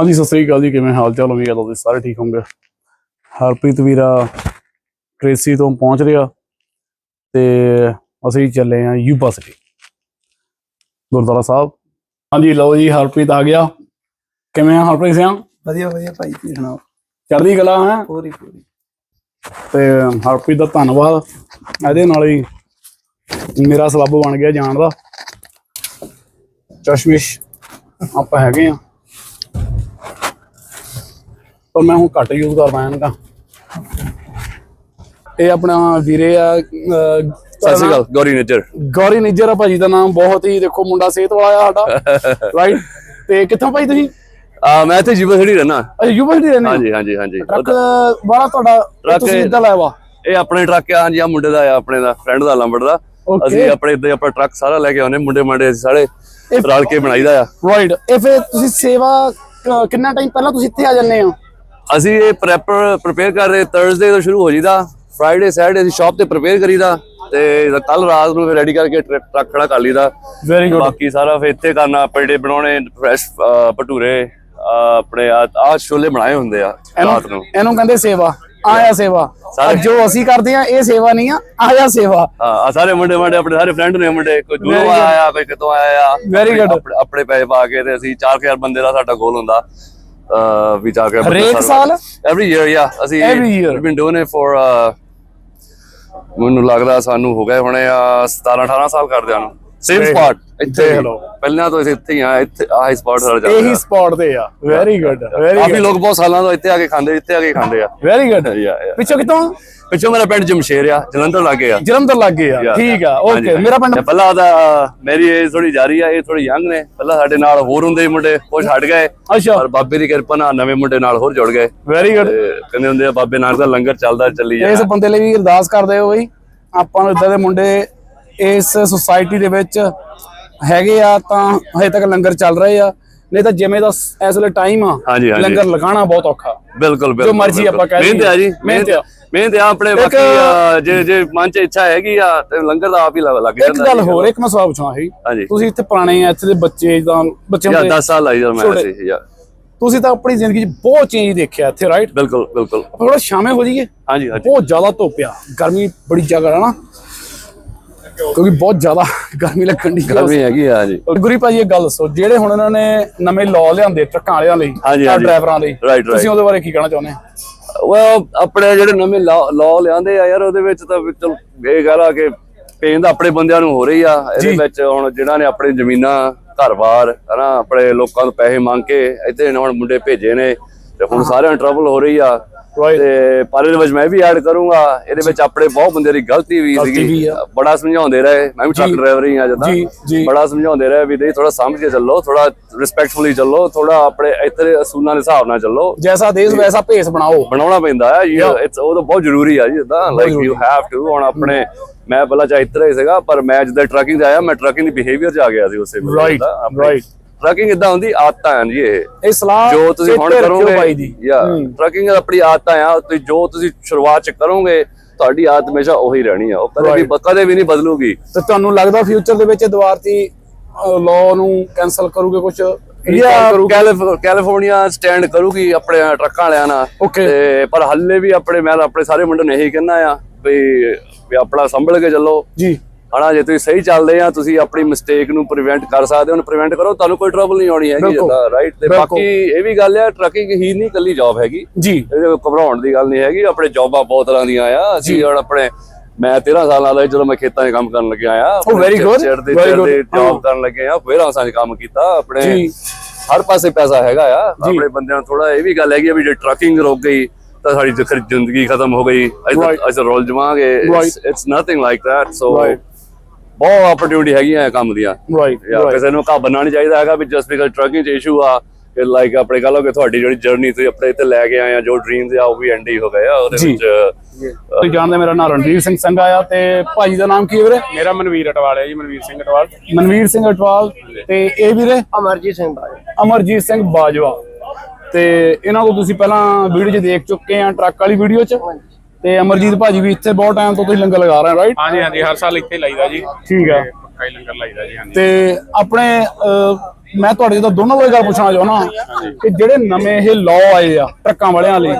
ਹਾਂਜੀ ਸਤਿ ਸ੍ਰੀ ਅਕਾਲ ਜੀ। ਕਿਵੇਂ ਹਾਲ ਚਾਲ? ਉਮੀਦ ਕਰਦਾ ਤੁਸੀਂ ਸਾਰੇ ਠੀਕ ਹੋਵੋਗੇ। ਹਰਪ੍ਰੀਤ ਵੀਰਾ ਟ੍ਰੇਸੀ ਤੋਂ ਪਹੁੰਚ ਰਿਹਾ ਤੇ ਅਸੀਂ ਚੱਲੇ ਆਂ ਯੂਪਾ ਸਿਟੀ। ਗੁਰਦੁਆਰਾ ਸਾਹਿਬ। ਹਾਂਜੀ ਲਓ ਜੀ ਹਰਪ੍ਰੀਤ ਆ ਗਿਆ। ਕਿਵੇਂ ਆ ਹਰਪ੍ਰੀਤ ਸਿੰਘ ਵਧੀਆ ਵਧੀਆ ਭਾਈ ਤੁਸੀਂ ਸੁਣਾਓ? ਚੜ੍ਹਦੀ ਕਲਾ ਹੈ? ਪੂਰੀ ਪੂਰੀ। ਤੇ ਹਰਪ੍ਰੀਤ ਦਾ ਧੰਨਵਾਦ। ਇਹਦੇ ਨਾਲ ਹੀ ਮੇਰਾ ਸਬੱਬ ਬਣ ਗਿਆ ਜਾਣ ਦਾ। ਚਸ਼ਮਿਸ਼ ਆਪਾਂ ਹੈਗੇ ਆ। ਪਰ ਮੈਂ ਹੁਣ ਘੱਟ ਯੂਜ਼ ਕਰਦਾ ਇਹਨਾਂ ਇਹ ਆਪਣਾ ਵੀਰੇ ਆ ਸਤਿ ਸ਼੍ਰੀ ਅਕਾਲ ਗੌਰੀ ਨੇਚਰ ਗੌਰੀ ਨਿੱਜਰ ਆ ਭਾਜੀ ਦਾ ਨਾਮ ਬਹੁਤ ਹੀ ਦੇਖੋ ਮੁੰਡਾ ਸਿਹਤ ਵਾਲਾ ਆ ਸਾਡਾ ਰਾਈਟ ਤੇ ਕਿੱਥੋਂ ਭਾਈ ਤੁਸੀਂ? ਆ ਮੈਂ ਇੱਥੇ ਯੂਨੀਵਰਸਿਟੀ ਰਹਿਣਾ ਅੱਛਾ ਯੂਨੀਵਰਸਿਟੀ ਨੇ ਹਾਂਜੀ ਹਾਂਜੀ ਹਾਂਜੀ। ਟਰੱਕ ਵਾਲਾ ਤੁਹਾਡਾ ਤੁਸੀਂ ਇੱਦਾਂ ਲਾਇਆ ਵਾ? ਇਹ ਆਪਣੇ ਟਰੱਕ ਆ ਹਾਂਜੀ ਆ ਮੁੰਡੇ ਦਾ ਆ ਆਪਣੇ ਦਾ ਫਰੈਂਡ ਦਾ ਲੰਬੜ ਦਾ. ਅਸੀਂ ਆਪਣੇ ਇੱਦਾਂ ਆਪਣਾ ਟਰੱਕ ਸਾਰਾ ਲੈ ਕੇ ਆਉਨੇ ਮੁੰਡੇ ਮੰਡੇ ਅਸੀਂ ਸਾਰੇ ਰਲ ਕੇ ਬਣਾਈਦਾ ਆ। ਰਾਈਟ ਇਹ ਫਿਰ ਤੁਸੀਂ ਸੇਵਾ ਕਿੰਨਾ ਟਾਈਮ ਪਹਿਲਾਂ ਤੁਸੀਂ ਇੱਥੇ ਆ ਜੰਨੇ ਹੋ? ਅਸੀਂ ਇਹ ਪ੍ਰੈਪਰ ਪ੍ਰਿਪੇਅਰ ਕਰ ਰਹੇ ਥਰਸਡੇ ਤੋਂ ਸ਼ੁਰੂ ਹੋ ਜੀਦਾ ਫਰਾਈਡੇ ਸੈਟਰਡੇ ਅਸੀਂ ਸ਼ਾਪ ਤੇ ਪ੍ਰਿਪੇਅਰ ਕਰੀਦਾ ਤੇ ਕੱਲ ਰਾਤ ਨੂੰ ਰੈਡੀ ਕਰਕੇ ਟਰੱਕ ਖੜਾ ਕਰ ਲਈਦਾ। ਵੈਰੀ ਬਾਕੀ ਸਾਰਾ ਫਿਰ ਇੱਥੇ ਕਰਨਾ ਪੇੜੇ ਬਣਾਉਣੇ ਫਰੈਸ਼ ਭਟੂਰੇ ਆਪਣੇ ਆ ਛੋਲੇ ਬਣਾਏ ਹੁੰਦੇ ਆ ਰਾਤ ਨੂੰ। ਇਹਨੂੰ ਕਹਿੰਦੇ ਸੇਵਾ ਆਇਆ ਸੇਵਾ। ਜੋ ਅਸੀਂ ਕਰਦੇ ਆ ਇਹ ਸੇਵਾ ਨਹੀਂ ਆ ਆਇਆ ਸੇਵਾ। ਹਾਂ ਸਾਰੇ ਮੁੰਡੇ ਮੁੰਡੇ ਆਪਣੇ ਸਾਰੇ ਫਰੈਂਡ ਨੇ ਮੁੰਡੇ ਕੋਈ ਦੂਰੋਂ. ਆਇਆ ਕੋਈ ਕਿਤੋਂ ਆਇਆ. ਆਪਣੇ- ਪੈਸੇ ਪਾ ਕੇ ਤੇ ਅਸੀਂ 4000 ਬੰਦੇ ਦਾ ਸਾਡਾ ਗੋਲ ਹੁੰਦਾ। ਵੀ ਜਾ ਕੇ ਹਰੇਕ ਸਾਲ? ਐਵਰੀ ਈਅਰ ਯਾ ਅਸੀਂ we've been doing it for uh, ਮੈਨੂੰ ਲੱਗਦਾ ਸਾਨੂੰ ਹੋ ਗਏ ਹੁਣੇ ਆ 17 18 ਸਾਲ ਕਰਦਿਆਂ ਨੂੰ ਸੇਮ ਦੇਖ- ਸਪਾਟ ਇੱਥੇ ਦੇਖ ਹੀ। ਲਓ। ਪਹਿਲਾਂ ਤੋਂ ਅਸੀਂ ਇੱਥੇ ਹੀ ਆ ਇੱਥੇ ਆਹੀ ਸਪਾਟ ਸਾਰਾ ਇਹੀ ਚੱਲਦਾ ਸਪੌਟ ਤੇ ਆ ਵੈਰੀ ਗੁੱਡ ਵੈਰੀ ਗੁੱਡ ਲੋਕ ਬਹੁਤ ਸਾਲਾਂ ਤੋਂ ਇੱਥੇ ਆ ਕੇ ਖਾਂਦੇ ਇੱਥੇ ਆ ਕੇ ਖਾਂਦੇ ਆ ਵੈਰੀ ਗੁੱਡ ਪਿੱਛੋਂ ਕਿਤੋਂ ਪਿੱਛੋਂ ਮੇਰਾ ਪਿੰਡ ਜਮਸ਼ੇਰ ਆ ਜਲੰਧਰ ਲੱਗੇ ਆ ਜਲੰਧਰ ਲੱਗੇ ਆ Yeah, ਠੀਕ ਆ ਓਕੇ। ਮੇਰਾ ਪਿੰਡ ਪਹਿਲਾਂ ਦਾ ਮੇਰੀ ਏਜ ਥੋੜੀ ਜਾਰੀ ਆ ਇਹ ਥੋੜੀ ਯੰਗ ਨੇ ਪਹਿਲਾਂ ਸਾਡੇ ਨਾਲ ਹੋਰ ਹੁੰਦੇ ਸੀ ਮੁੰਡੇ ਕੁਝ ਹਟ ਗਏ ਅੱਛਾ ਪਰ ਬਾਬੇ ਦੀ ਕਿਰਪਾ ਨਾਲ ਨਵੇਂ ਮੁੰਡੇ ਨਾਲ ਹੋਰ ਜੁੜ ਗਏ ਵੈਰੀ ਗੁੱਡ ਤੇ ਕਹਿੰਦੇ ਹੁੰਦੇ ਆ ਬਾਬੇ ਨਾਨਕ ਦਾ ਲੰਗਰ ਚੱਲਦਾ ਚੱਲੀ ਜਾ ਇਸ ਬੰਦੇ ਲਈ ਵੀ ਅਰਦਾਸ ਕਰਦੇ ਹੋ ਬਈ ਆਪਾਂ ਨੂੰ ਇਦਾਂ ਦੇ ਮੁੰਡੇ ਇਸ ਸੁਸਾਇਟੀ ਦੇ ਵਿੱਚ ਹੈਗੇ ਆ ਤਾਂ ਹਜੇ ਤੱਕ ਲੰਗਰ ਚੱਲ ਰਹੇ ਆ ਨਹੀਂ ਤਾਂ ਜਿਵੇਂ ਦਾ ਇਸ ਵੇਲੇ ਟਾਈਮ ਆ ਹਾਂਜੀ, ਹਾਂਜੀ। ਲੰਗਰ ਲਗਾਉਣਾ ਬਹੁਤ ਔਖਾ ਬਿਲਕੁਲ ਬਿਲਕੁਲ ਮਰਜ਼ੀ ਬਿਲਕੁਲ। ਆਪਾਂ ਕਹਿ ਮਿਹਨਤ ਆ ਜੀ ਲਈਏ। ਮਿਹਨਤ ਆ। ਮਿਹਨਤ ਆ ਆਪਣੇ ਬਾਕੀ ਆ, ਜੇ ਜੇ ਮਨ ਚ ਇੱਛਾ ਹੈਗੀ ਆ ਤੇ ਲੰਗਰ ਦਾ ਆਪ ਹੀ ਲੱਗ ਲੱਗ ਇੱਕ ਜਾਂਦਾ ਗੱਲ ਜੀ। ਹੋਰ ਇੱਕ ਮੈਂ ਸਵਾਲ ਪੁੱਛਣਾ ਸੀ ਹਾਂਜੀ ਤੁਸੀਂ ਇੱਥੇ ਪੁਰਾਣੇ ਆ ਇੱਥੇ ਦੇ ਬੱਚੇ ਤਾਂ ਬੱਚਿਆਂ ਯਾ ਦੇ 10 ਸਾਲ ਆਈ ਜਦ ਮੈਂ ਛੋਟੇ। ਸੀ ਤੁਸੀਂ ਤਾਂ ਆਪਣੀ ਜ਼ਿੰਦਗੀ 'ਚ ਬਹੁਤ ਚੇਂਜ ਦੇਖਿਆ ਇੱਥੇ ਰਾਈਟ ਬਿਲਕੁਲ ਬਿਲਕੁਲ ਥੋੜਾ ਸ਼ਾਮੇ ਹੋ ਜਾਈਏ ਹਾਂਜੀ ਹਾਂਜੀ ਬਹੁਤ ਜ਼ਿਆਦਾ ਧੁੱਪ ਆ ਗਰਮੀ ਬੜੀ ਜ਼ਿਆਦਾ ਹੈ ਨਾ ਕਿਉਂਕਿ ਬਹੁਤ ਜ਼ਿਆਦਾ ਗਰਮੀ ਲੱਗਣ ਦੀ ਗਰਮੀ ਹੈਗੀ ਆ ਜੀ ਗੁਰੀ ਭਾਜੀ ਇਹ ਗੱਲ ਦੱਸੋ ਜਿਹੜੇ ਹੁਣ ਇਹਨਾਂ ਨੇ ਨਵੇਂ ਲਾਅ ਲਿਆਂਦੇ ਟਰੱਕਾਂ ਵਾਲਿਆਂ ਲਈ ਜਾਂ। ਡਰਾਈਵਰਾਂ ਲਈ. ਤੁਸੀਂ ਉਹਦੇ ਬਾਰੇ ਕੀ ਕਹਿਣਾ ਚਾਹੁੰਦੇ ਉਹ ਆਪਣੇ ਜਿਹੜੇ ਨਵੇਂ ਲਾਅ ਲਿਆਂਦੇ ਆ ਯਾਰ ਉਹਦੇ ਵਿੱਚ ਤਾਂ ਚਲੋ ਇਹ ਗੱਲ ਆ ਕਿ ਪੇਨ ਤਾਂ ਆਪਣੇ ਬੰਦਿਆਂ ਨੂੰ ਹੋ ਰਹੀ ਆ ਇਹਦੇ। ਵਿੱਚ ਹੁਣ ਜਿਹਨਾਂ ਨੇ ਆਪਣੀ ਜ਼ਮੀਨਾਂ ਘਰ-ਬਾਰ ਹਨਾ ਆਪਣੇ ਲੋਕਾਂ ਤੋਂ ਪੈਸੇ ਮੰਗ ਕੇ ਇੱਥੇ ਹੁਣ ਮੁੰਡੇ ਭੇਜੇ ਨੇ ਤੇ ਹੁਣ ਸਾਰਿਆਂ ਨੂੰ ਟਰਬਲ ਹੋ ਰਹੀ ਆ. ਤੇ ਪਰ ਇਹਦੇ ਵਿੱਚ ਮੈਂ ਵੀ ਐਡ ਕਰੂੰਗਾ। ਇਹਦੇ ਵਿੱਚ ਆਪਣੇ ਬਹੁਤ ਬੰਦੇ ਦੀ ਗਲਤੀ ਵੀ ਸੀਗੀ। ਬੜਾ ਸਮਝਾਉਂਦੇ ਰਹੇ। ਮੈਂ ਵੀ ਟਰੱਕ ਡਰਾਈਵਰ ਹੀ ਆ ਜਦਾਂ। ਬੜਾ ਸਮਝਾਉਂਦੇ ਰਹੇ ਵੀ ਨਹੀਂ ਥੋੜਾ ਸਮਝ ਕੇ ਚੱਲੋ ਥੋੜਾ ਰਿਸਪੈਕਟਫੁਲੀ ਚੱਲੋ ਥੋੜਾ ਆਪਣੇ ਇੱਥੇ ਅਸੂਲਾਂ ਦੇ ਹਿਸਾਬ ਨਾਲ ਚੱਲੋ। ਜੈਸਾ ਦੇਸ਼ ਵੈਸਾ ਭੇਸ ਬਣਾਓ। ਬਣਾਉਣਾ ਪੈਂਦਾ ਹੈ। ਇਟਸ ਉਹ ਤਾਂ ਬਹੁਤ ਜ਼ਰੂਰੀ ਆ ਜੀ ਇਦਾਂ ਲਾਈਕ ਯੂ ਹੈਵ ਟੂ ਹੁਣ ਆਪਣੇ ਮੈਂ ਪਹਿਲਾਂ ਚਾਹ ਇੱਧਰ ਹੀ ਸੀਗਾ ਪਰ ਮੈਂ ਜਿੱਦਾਂ ਟਰੱਕਿੰਗ ਤੇ ਆਇਆ ਮੈਂ ਟਰੱਕਿੰਗ ਦੀ ਬਿਹੇਵੀਅਰ 'ਚ ਆ ਗਿਆ ਸੀ ਉਸੇ ਵੇਲੇ। Right, ਦਾ। ਟਰੱਕਿੰਗ ਇਦਾਂ ਹੁੰਦੀ ਆਦਤਾਂ ਹਨ ਜੀ ਇਹ। ਇਹ ਸਲਾਹ ਜੋ ਤੁਸੀਂ ਹੁਣ ਕਰੋਗੇ ਬਾਈ ਦੀ। ਯਾ ਟਰੱਕਿੰਗ ਆਪਣੀ ਆਦਤਾਂ ਆ ਤੁਸੀਂ ਜੋ ਤੁਸੀਂ ਸ਼ੁਰੂਆਤ 'ਚ ਕਰੋਗੇ ਤੁਹਾਡੀ ਆਦਤ ਹਮੇਸ਼ਾ ਉਹੀ ਰਹਿਣੀ ਆ। ਉਹ ਕਦੇ ਵੀ ਕਦੇ ਵੀ ਨਹੀਂ ਬਦਲੂਗੀ। ਤੇ ਤੁਹਾਨੂੰ ਲੱਗਦਾ ਫਿਊਚਰ ਦੇ ਵਿੱਚ ਦੁਆਰਤੀ ਲਾਅ ਨੂੰ ਕੈਨਸਲ ਕਰੋਗੇ ਕੁਝ ਕੈਲੀਫੋਰਨੀਆ ਸਟੈਂਡ ਕਰੂਗੀ? ਆਪਣੇ ਟਰੱਕਾਂ ਵਾਲਿਆਂ ਨਾਲ. ਤੇ ਪਰ ਹੱਲੇ ਵੀ ਆਪਣੇ ਮੈਂ ਆਪਣੇ ਸਾਰੇ ਮੁੰਡੇ ਨੂੰ ਇਹੀ ਕਹਿਣਾ ਆ ਵੀ ਵੀ ਆਪਣਾ ਸੰਭਲ ਕੇ ਚੱਲੋ। ਜੀ। ਹਣਾ ਜੇ ਤੁਸੀਂ ਸਹੀ ਚੱਲਦੇ ਆ ਤੁਸੀਂ ਆਪਣੀ ਮਿਸਟੇਕ ਨੂੰ ਪ੍ਰੀਵੈਂਟ ਕਰ ਸਕਦੇ ਹੋ ਪ੍ਰੀਵੈਂਟ ਕਰੋ ਤੁਹਾਨੂੰ ਕੋਈ ਟਰਬਲ ਨਹੀਂ ਆਉਣੀ ਹੈਗੀ। ਜਿੱਦਾਂ ਰਾਈਟ ਤੇ। ਬਾਕੀ ਇਹ ਵੀ ਗੱਲ ਆ ਟਰੱਕਿੰਗ ਹੀ ਨਹੀਂ ਇਕੱਲੀ ਜੌਬ ਹੈਗੀ ਜੀ ਘਬਰਾਉਣ ਦੀ ਗੱਲ ਨਹੀਂ ਹੈਗੀ ਆਪਣੇ ਜੌਬਾਂ ਬਹੁਤ ਤਰ੍ਹਾਂ ਦੀਆਂ ਆ ਅਸੀਂ ਹੁਣ ਆਪਣੇ ਮੈਂ 13 ਸਾਲਾਂ ਦਾ ਸੀ ਜਦੋਂ ਮੈਂ ਖੇਤਾਂ 'ਚ ਕੰਮ ਕਰਨ ਲੱਗਿਆ ਆ good, ਚੜਦੇ very good. ਚੜਦੇ ਜੌਬ ਕਰਨ ਲੱਗੇ ਆ ਫਿਰ ਆਸਾਂ 'ਚ ਕੰਮ ਕੀਤਾ ਆਪਣੇ। ਹਰ ਪਾਸੇ ਪੈਸਾ ਹੈਗਾ ਆ ਆਪਣੇ ਬੰਦਿਆਂ ਨੂੰ ਥੋੜਾ ਇਹ ਵੀ ਗੱਲ ਹੈਗੀ ਵੀ ਜੇ ਟਰੱਕਿੰਗ ਰੁਕ ਗਈ ਤਾਂ ਸਾਡੀ ਜ਼ਿੰਦਗੀ ਖਤਮ ਹੋ ਗਈ. ਅਸੀਂ ਰੋਲ ਜਮਾਂਗੇ. It's nothing like that so. ਬਹੁਤ opportunity ਹੈਗੀਆਂ ਇਹ ਕੰਮ ਦੀਆਂ। ਰਾਈਟ ਯਾ ਕਿਸੇ ਨੂੰ ਕਾ ਬੰਨਣਾ ਨਹੀਂ ਚਾਹੀਦਾ ਹੈਗਾ ਵੀ ਜਸਟ ਬਿਕਾਜ਼ ਟਰੱਕਿੰਗ 'ਚ ਇਸ਼ੂ ਆ ਕਿ ਲਾਈਕ ਆਪਣੇ ਕਹ ਲਓ ਕਿ ਤੁਹਾਡੀ ਜਿਹੜੀ ਜਰਨੀ ਤੁਸੀਂ ਆਪਣੇ ਇੱਥੇ ਲੈ ਕੇ ਆਏ ਆ ਜੋ ਡ੍ਰੀਮਸ ਆ ਉਹ ਵੀ ਐਂਡ ਹੀ ਹੋ ਗਏ ਆ ਉਹਦੇ। ਵਿੱਚ ਤੁਸੀਂ ਜਾਣਦੇ ਮੇਰਾ ਨਾਮ ਰਣਜੀਤ ਸਿੰਘ ਸੰਘਾ ਆ ਤੇ ਭਾਜੀ ਦਾ ਨਾਮ ਕੀ ਵੀਰੇ? ਮੇਰਾ ਮਨਵੀਰ ਅਟਵਾਲ ਹੈ ਜੀ ਮਨਵੀਰ ਸਿੰਘ ਅਟਵਾਲ। ਮਨਵੀਰ ਸਿੰਘ ਅਟਵਾਲ। ਤੇ ਇਹ ਵੀਰੇ? ਅਮਰਜੀਤ ਸਿੰਘ ਬਾਈ ਅਮਰਜੀਤ ਸਿੰਘ ਬਾਜਵਾ। ਤੇ ਇਹਨਾਂ ਤੋਂ ਤੁਸੀਂ ਪਹਿਲਾਂ ਵੀਡੀਓ 'ਚ ਦੇਖ ਚੁੱਕੇ ਆ ਟਰੱਕ ਵਾਲੀ ਵੀਡੀਓ 'ਚ? ਤੇ ਅਮਰਜੀਤ ਭਾਜੀ ਵੀ ਇੱਥੇ ਬਹੁਤ ਟਾਈਮ ਤੋਂ ਤੁਸੀਂ ਲੰਗਰ ਲਗਾ ਰਹੇ ਰਾਈਟ ਹਾਂਜੀ ਹਾਂਜੀ ਹਰ ਸਾਲ ਇੱਥੇ ਲਾਈਦਾ ਜੀ। ਠੀਕ ਆ। ਪੱਕਾ ਹੀ ਲੰਗਰ ਲਾਈਦਾ ਜੀ ਹਾਂਜੀ। ਤੇ ਆਪਣੇ ਮੈਂ ਤੁਹਾਡੇ ਤੋਂ ਦੋਨੋਂ ਕੋਲ ਗੱਲ ਪੁੱਛਣਾ ਚਾਹੁੰਦਾ ਕਿ ਜਿਹੜੇ ਨਵੇਂ ਇਹ ਲਾਅ ਆਏ ਆ ਟਰੱਕਾਂ ਵਾਲਿਆਂ ਲਈ